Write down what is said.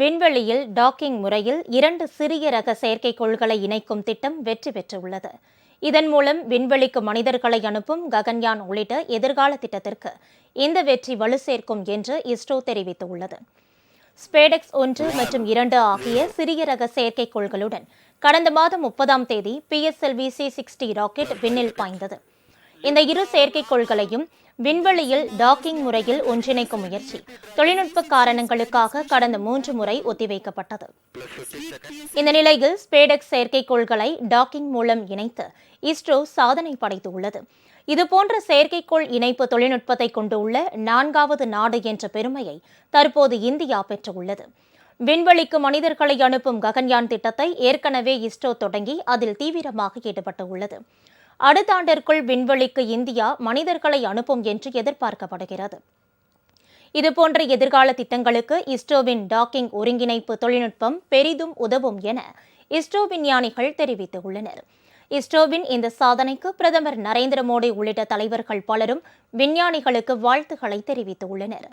விண்வெளியில் டாக்கிங் முறையில் இரண்டு சிறிய ரக செயற்கைக்கோள்களை இணைக்கும் திட்டம் வெற்றி பெற்றுள்ளது. இதன் மூலம் விண்வெளிக்கு மனிதர்களை அனுப்பும் ககன்யான் உள்ளிட்ட எதிர்கால திட்டத்திற்கு இந்த வெற்றி வலு சேர்க்கும் என்று இஸ்ரோ தெரிவித்துள்ளது. ஸ்பேடெக்ஸ் ஒன்று மற்றும் இரண்டு ஆகிய சிறிய ரக செயற்கைக்கோள்களுடன் கடந்த மாதம் முப்பதாம் தேதி பிஎஸ்எல்வி சி சிக்ஸ்டி ராக்கெட் விண்ணில் பாய்ந்தது. இந்த இரு செயற்கைக்கோள்களையும் விண்வெளியில் டாக்கிங் முறையில் ஒன்றிணைக்கும் முயற்சி தொழில்நுட்ப காரணங்களுக்காக கடந்த மூன்று முறை ஒத்திவைக்கப்பட்டது. இந்த நிலையில் ஸ்பேடெக்ஸ் செயற்கைக்கோள்களை டாக்கிங் மூலம் இணைத்து இஸ்ரோ சாதனை படைத்துள்ளது. இதுபோன்ற செயற்கைக்கோள் இணைப்பு தொழில்நுட்பத்தை கொண்டுள்ள நான்காவது நாடு என்ற பெருமையை தற்போது இந்தியா பெற்றுள்ளது. விண்வெளிக்கு மனிதர்களை அனுப்பும் ககன்யான் திட்டத்தை ஏற்கனவே இஸ்ரோ தொடங்கி அதில் தீவிரமாக ஈடுபட்டுள்ளது. அடுத்த ஆண்டிற்குள் விண்வெளிக்கு இந்தியா மனிதர்களை அனுப்பும் என்று எதிர்பார்க்கப்படுகிறது. இதுபோன்ற எதிர்கால திட்டங்களுக்கு இஸ்ரோவின் டாக்கிங் ஒருங்கிணைப்பு தொழில்நுட்பம் பெரிதும் உதவும் என இஸ்ரோ விஞ்ஞானிகள் தெரிவித்துள்ளனர். இஸ்ரோவின் இந்த சாதனைக்கு பிரதமர் நரேந்திர மோடி உள்ளிட்ட தலைவர்கள் பலரும் விஞ்ஞானிகளுக்கு வாழ்த்துக்களை தெரிவித்துள்ளனர்.